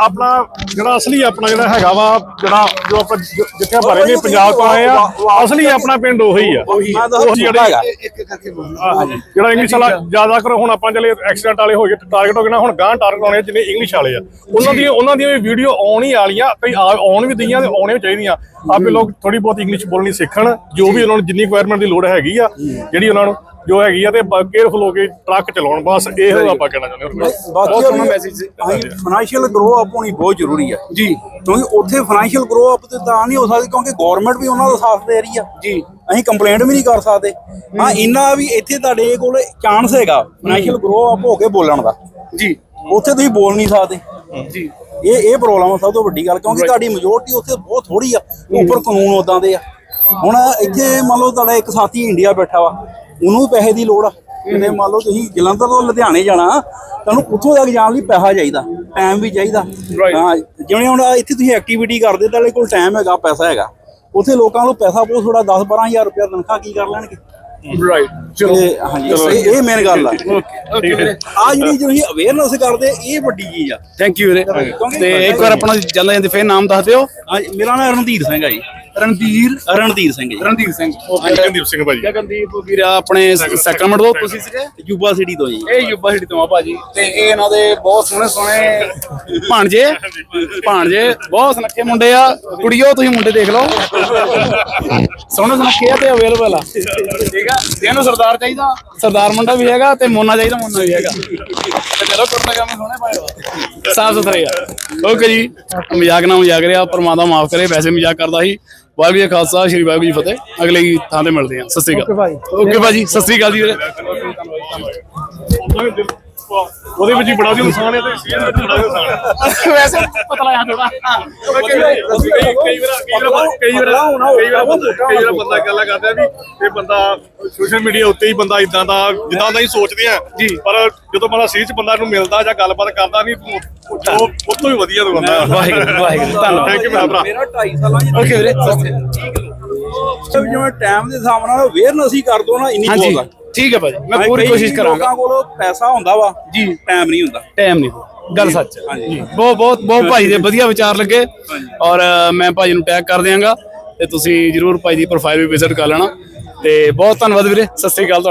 ਆਪਣਾ ਜਿਹੜਾ ਅਸਲੀ ਆਪਣਾ ਜਿਹੜਾ ਹੈਗਾ ਵਾ ਜਿਹੜਾ ਜੋ ਆਪਾਂ ਜਿੱਥੇ ਭਰੇ ਨੇ ਪੰਜਾਬ ਤੋਂ ਆਏ ਆ ਅਸਲੀ ਆਪਣਾ ਪਿੰਡ ਉਹੀ ਆ। ਉਹ ਜਿਹੜਾ ਜਿਹੜਾ ਇੰਗਲਿਸ਼ ਵਾਲਾ ਜ਼ਿਆਦਾ ਕਰ ਹੁਣ ਆਪਾਂ ਚਲੇ ਐਕਸੀਡੈਂਟ ਵਾਲੇ ਹੋ ਗਏ ਟਾਰਗੇਟ ਹੋ ਗਏ ਨਾ ਹੁਣ ਗਾਂ ਟਾਰਗੇਟ ਆਉਣੇ ਜਿੰਨੇ ਇੰਗਲਿਸ਼ ਵਾਲੇ ਆ। ਉਹਨਾਂ ਦੀਆਂ ਉਹਨਾਂ ਦੀਆਂ ਵੀਡੀਓ ਆਉਣ ਹੀ ਵਾਲੀਆਂ ਕਈ ਆਉਣ ਵੀ ਦਈਆਂ ਤੇ ਆਉਣੇ ਚਾਹੀਦੀਆਂ। ਆਪੇ ਲੋਕ ਥੋੜੀ ਬਹੁਤ ਇੰਗਲਿਸ਼ ਬੋਲਣੀ ਸਿੱਖਣ ਜੋ ਵੀ ਉਹਨਾਂ ਨੂੰ ਜਿੰਨੀ ਰਿਕੁਆਇਰਮੈਂਟ ਦੀ ਲੋੜ ਹੈਗੀ ਆ ਜਿਹੜੀ ਉਹਨਾਂ ਨੂੰ ਜੋ ਹੈਗੀ ਆ ਤੇ ਕੇਅਰਫੁਲ ਹੋ ਕੇ ਟਰੱਕ ਚਲਾਉਣ ਬਸ ਇਹੋ ਆਪਾਂ ਕਹਿਣਾ ਚਾਹੁੰਦੇ ਹਾਂ ਬਾਕੀ ਮੈਸੇਜ ਫਾਈਨੈਂਸ਼ੀਅਲ ਗਰੋ ਅਪ ਹੋਣੀ ਬਹੁਤ ਜ਼ਰੂਰੀ ਹੈ ਜੀ। ਕਿਉਂਕਿ ਉੱਥੇ ਫਾਈਨੈਂਸ਼ੀਅਲ ਗਰੋ ਅਪ ਤੇ ਤਾਂ ਨਹੀਂ ਹੋ ਸਕਦੀ ਕਿਉਂਕਿ ਗਵਰਨਮੈਂਟ ਵੀ ਉਹਨਾਂ ਦਾ ਸਾਥ ਦੇ ਰਹੀ ਆ। ਜੀ। ਅਸੀਂ ਕੰਪਲੇਂਟ ਵੀ ਨਹੀਂ ਕਰ ਸਕਦੇ। ਹਾਂ ਇੰਨਾ ਵੀ ਇੱਥੇ ਤੁਹਾਡੇ ਕੋਲ ਚਾਂਸ ਹੈਗਾ ਫਾਈਨੈਂਸ਼ੀਅਲ ਗਰੋ ਅਪ ਹੋ ਕੇ ਬੋਲਣ ਦਾ। ਜੀ। ਉੱਥੇ ਤੁਸੀਂ ਬੋਲ ਨਹੀਂ ਸਕਦੇ। ਜੀ। ਇਹ ਇਹ ਪ੍ਰੋਬਲਮ ਆ ਸਭ ਤੋਂ ਵੱਡੀ ਗੱਲ ਕਿਉਂਕਿ ਤੁਹਾਡੀ ਮੈਜੋਰਟੀ ਉੱਥੇ ਬਹੁਤ ਥੋੜੀ ਆ ਉੱਪਰ ਕਾਨੂੰਨ ਉਦਾਂ ਦੇ ਆ। ਹੁਣ ਇੱਥੇ ਮੰਨ ਲਓ ਤੁਹਾਡਾ ਇੱਕ ਸਾਥੀ ਇੰਡੀਆ ਬੈਠਾ ਵਾ। ਉਹਨੂੰ ਪੈਸੇ ਦੀ ਲੋੜ ਆ। ਕਿਤੇ ਮੰਨ ਲਓ ਤੁਸੀਂ ਜਲੰਧਰ ਤੋਂ ਲੁਧਿਆਣੇ ਜਾਣਾ ਤੁਹਾਨੂੰ ਉੱਥੋਂ ਤੱਕ ਜਾਣ ਲਈ ਪੈਸਾ ਚਾਹੀਦਾ ਟਾਈਮ ਵੀ ਚਾਹੀਦਾ। ਹਾਂ ਜਿਵੇਂ ਹੁਣ ਇੱਥੇ ਤੁਸੀਂ ਐਕਟੀਵਿਟੀ ਕਰਦੇ ਤੁਹਾਡੇ ਕੋਲ ਟਾਈਮ ਹੈਗਾ ਪੈਸਾ ਹੈਗਾ। ਉੱਥੇ ਲੋਕਾਂ ਨੂੰ ਪੈਸਾ ਬਹੁਤ ਥੋੜਾ 10 12000 ਰੁਪਏ ਤਨਖਾਹ ਕੀ ਕਰ ਲੈਣਗੇ? ਰਾਈਟ ਚਲੋ। ਤੇ ਹਾਂਜੀ ਇਹ ਮੇਨ ਗੱਲ ਆ। ਆ ਜਿਹੜੀ ਤੁਸੀਂ ਅਵੇਅਰਨੈਸ ਕਰਦੇ ਇਹ ਵੱਡੀ ਚੀਜ਼ ਆ। ਥੈਂਕ ਯੂ ਵੀਰੇ। ਤੇ ਇੱਕ ਵਾਰ ਆਪਣਾ ਜਾਂਦਾ ਜਾਂਦੇ ਫੇਰ ਨਾਮ ਦੱਸ ਦਿਓ। ਮੇਰਾ ਨਾਮ ਰਣਧੀਰ ਸਿੰਘ ਆ ਜੀ। ਰਣਧੀਰ ਰਣਧੀਰ ਸਿੰਘ ਜੀ। ਰਣਧੀਰ ਸਿੰਘ। ਗਗਨਦੀਪ ਸਿੰਘ ਭਾਜੀ। ਗਗਨਦੀਪ ਵੀਰਾ ਆਪਣੇ ਸੈਕਰਮੈਂਟ ਤੋਂ ਤੁਸੀਂ ਸੀਗੇ? ਯੂਬਾ ਸਿਟੀ ਤੋਂ ਜੀ। ਇਹ ਯੂਬਾ ਸਿਟੀ ਤੋਂ ਆ ਭਾਜੀ। ਤੇ ਇਹ ਇਹਨਾਂ ਦੇ ਬਹੁਤ ਸੋਹਣੇ ਸੋਹਣੇ ਭਾਣਜੇ। ਭਾਣਜੇ ਬਹੁਤ ਸੁਨੱਖੇ ਮੁੰਡੇ ਆ। ਕੁੜੀਓ ਤੁਸੀਂ ਮੁੰਡੇ ਦੇਖ ਲਓ। ਸੋਹਣੇ ਸੁਨੱਖੇ ਆ ਤੇ ਅਵੇਲੇਬਲ ਆ। ਠੀਕ ਆ? ਜਿਹਨੂੰ ਸਰਦਾਰ ਚਾਹੀਦਾ। ਸਰਦਾਰ ਮੁੰਡਾ ਵੀ ਹੈਗਾ ਤੇ ਮੋਨਾ ਚਾਹੀਦਾ ਮੋਨਾ ਵੀ ਹੈਗਾ। ਤੇ ਚਲੋ ਕੁੜਤਾ ਕੰਮ ਸੋਹਣੇ ਹੋ ਸਾਫ਼ ਸੁਥਰੇ ਆ। ਓਕੇ ਜੀ। ਮਜ਼ਾਕ ਨਾ ਮਜ਼ਾਕ ਰਿਹਾ ਪਰਮਾਤਮਾ ਮਾਫ ਕਰੇ ਵੈਸੇ ਮਜ਼ਾਕ ਕਰਦਾ ਸੀ। ਵਾਹਿਗੁਰੂ ਜੀ ਕਾ ਖਾਲਸਾ ਸ਼੍ਰੀ ਵਾਹਿਗੁਰੂ ਜੀ ਫਤਿਹ। ਅਗਲੇ ਹੀ ਥਾਂ ਤੇ ਮਿਲਦੇ ਆ ਸਤਿ ਸ੍ਰੀ ਅਕਾਲ। ਓਕੇ ਭਾਜੀ ਸਤਿ ਸ੍ਰੀ ਅਕਾਲ ਜੀ। ਉਹਦੇ ਵਿੱਚ ਹੀ ਬੜਾ ਜੀ ਨੁਕਸਾਨ ਹੈ ਤੇ ਸੀਜ਼ਨ ਵਿੱਚ ਬੜਾ ਨੁਕਸਾਨ ਹੈ। ਵੈਸੇ ਪਤਾ ਲੱਗਾ ਥੋੜਾ ਕਈ ਵਾਰ ਕਈ ਵਾਰ ਕਈ ਵਾਰ ਕਈ ਵਾਰ ਬੰਦਾ- ਕਈ ਵਾਰ ਬੰਦਾ ਗੱਲਾਂ ਕਰਦਾ ਵੀ ਇਹ ਬੰਦਾ ਸੋਸ਼ਲ ਮੀਡੀਆ ਉੱਤੇ ਹੀ ਬੰਦਾ ਇਦਾਂ ਦਾ ਜਿੱਦਾਂ ਦਾ ਹੀ ਸੋਚਦੇ ਆ। ਜੀ। ਪਰ ਜਦੋਂ ਬੰਦਾ ਚ ਬੰਦਾ ਨੂੰ ਮਿਲਦਾ ਜਾਂ ਗੱਲਬਾਤ ਕਰਦਾ ਨਹੀਂ ਉਹ ਉਹ ਤੋਂ ਵੀ ਵਧੀਆ ਤੋਂ ਬੰਦਾ ਵਾਹਿਗੁਰੂ ਵਾਹਿਗੁਰੂ ਧੰਨਵਾਦ। ਥੈਂਕ ਯੂ ਮੇਰਾ ਭਰਾ। ਮੇਰਾ 2.5 ਸਾਲਾਂ ਚ ਓਕੇ ਵੀਰੇ ਜਿਵੇਂ ਟਾਈਮ ਦੇ ਹਿਸਾਬ ਨਾਲ ਅਵੇਅਰਨੈਸ ਹੀ ਕਰ ਦੋ ਨਾ ਇੰਨੀ ਬਹੁਤ ਆ। ਠੀਕ ਹੈ ਭਾਜੀ ਮੈਂ ਪੂਰੀ ਕੋਸ਼ਿਸ਼ ਕਰਾਂਗਾ। ਲੋਕਾਂ ਕੋਲ ਪੈਸਾ ਹੁੰਦਾ ਵਾ ਜੀ ਟਾਈਮ ਨਹੀਂ ਹੁੰਦਾ। ਟਾਈਮ ਨਹੀਂ। ਗੱਲ ਸੱਚ ਹੈ। ਜੀ ਬਹੁਤ ਬਹੁਤ ਬਹੁਤ ਭਾਈ ਦੇ ਵਧੀਆ ਵਿਚਾਰ ਲੱਗੇ। ਔਰ ਮੈਂ ਭਾਈ ਨੂੰ ਟੈਗ ਕਰ ਦਿਆਂਗਾ ਤੇ ਤੁਸੀਂ ਜਰੂਰ ਭਾਈ ਦੀ ਪ੍ਰੋਫਾਈਲ ਵੀ ਵਿਜ਼ਿਟ ਕਰ ਲੈਣਾ। ਤੇ ਬਹੁਤ ਧੰਨਵਾਦ ਵੀਰੇ ਸਤਿ ਸ੍ਰੀ ਅਕਾਲ ਤੁਹਾਡਾ।